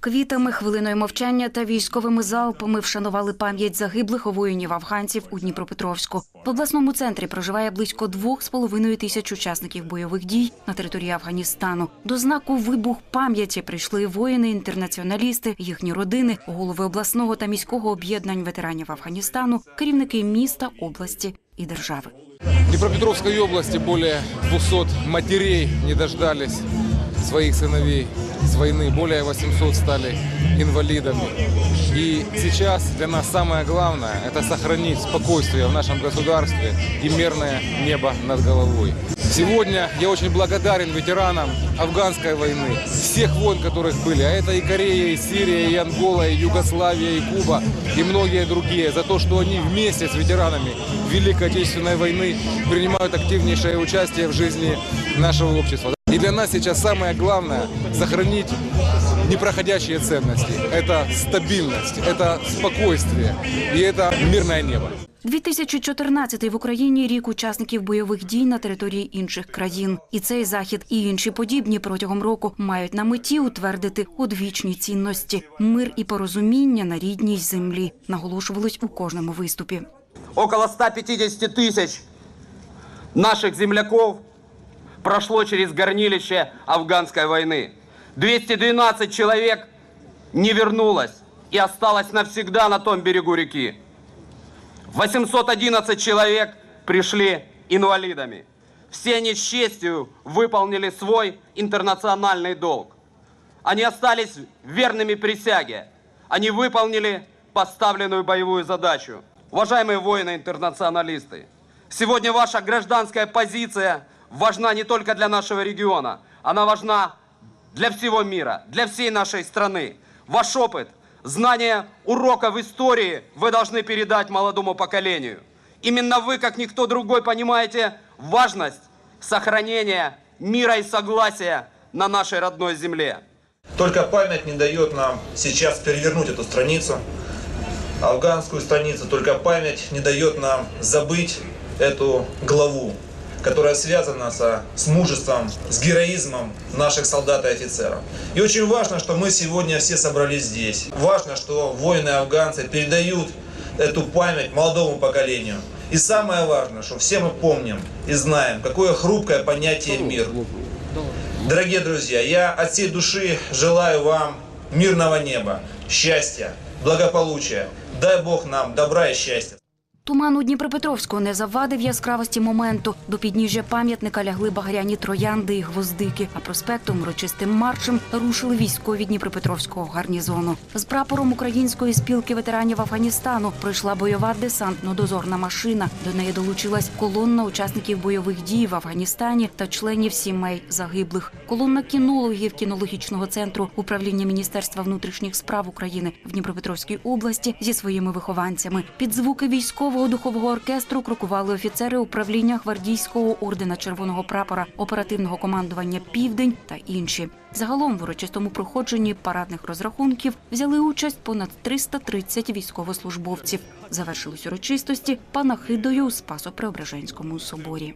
Квітами, хвилиною мовчання та військовими залпами вшанували пам'ять загиблих воїнів афганців у Дніпропетровську. В обласному центрі проживає близько двох з половиною тисяч учасників бойових дій на території Афганістану. До знаку вибух пам'яті прийшли воїни-інтернаціоналісти, їхні родини, голови обласного та міського об'єднань ветеранів Афганістану, керівники міста, області і держави. В Днепропетровской области более 200 матерей не дождались своих сыновей войны. Более 800 стали инвалидами. И сейчас для нас самое главное – это сохранить спокойствие в нашем государстве и мирное небо над головой. Сегодня я очень благодарен ветеранам афганской войны, всех войн, которых были. А это и Корея, и Сирия, и Ангола, и Югославия, и Куба, и многие другие, за то, что они вместе с ветеранами Великой Отечественной войны принимают активнейшее участие в жизни нашего общества. И для нас сейчас самое главное – сохранить непроходящие ценности. Это стабильность, это спокойствие и это мирное небо. 2014 в Україні рік учасників бойових дій на території інших країн. І цей захід і інші подібні протягом року мають на меті утвердити одвічні цінності, мир і порозуміння на рідній землі, наголошувалось у кожному виступі. Около 150 тысяч наших земляков прошло через горнилище афганской войны. 212 человек не вернулось и осталось навсегда на том берегу реки. 811 человек пришли инвалидами. Все они с честью выполнили свой интернациональный долг. Они остались верными присяге. Они выполнили поставленную боевую задачу. Уважаемые воины-интернационалисты, сегодня ваша гражданская позиция важна не только для нашего региона, она важна для всего мира, для всей нашей страны. Ваш опыт, знание уроков истории вы должны передать молодому поколению. Именно вы, как никто другой, понимаете важность сохранения мира и согласия на нашей родной земле. Только память не дает нам сейчас перевернуть эту страницу, афганскую страницу. Только память не дает нам забыть эту главу, которая связана со, с мужеством, с героизмом наших солдат и офицеров. И очень важно, что мы сегодня все собрались здесь. Важно, что воины-афганцы передают эту память молодому поколению. И самое важное, что все мы помним и знаем, какое хрупкое понятие мир. Дорогие друзья, я от всей души желаю вам мирного неба, счастья, благополучия. Дай Бог нам добра и счастья. Туман у Дніпропетровську не завадив яскравості моменту. До підніжжя пам'ятника лягли багряні троянди і гвоздики, а проспектом урочистим маршем рушили військові Дніпропетровського гарнізону. З прапором української спілки ветеранів Афганістану пройшла бойова десантно-дозорна машина. До неї долучилась колонна учасників бойових дій в Афганістані та членів сімей загиблих. Колонна кінологів кінологічного центру управління Міністерства внутрішніх справ України в Дніпропетровській області зі своїми вихованцями. Під звуки військового духового оркестру крокували офіцери управління гвардійського ордена Червоного прапора, оперативного командування Південь та інші. Загалом в урочистому проходженні парадних розрахунків взяли участь понад 330 військовослужбовців. Завершились урочистості панахидою у Спасо-Преображенському соборі.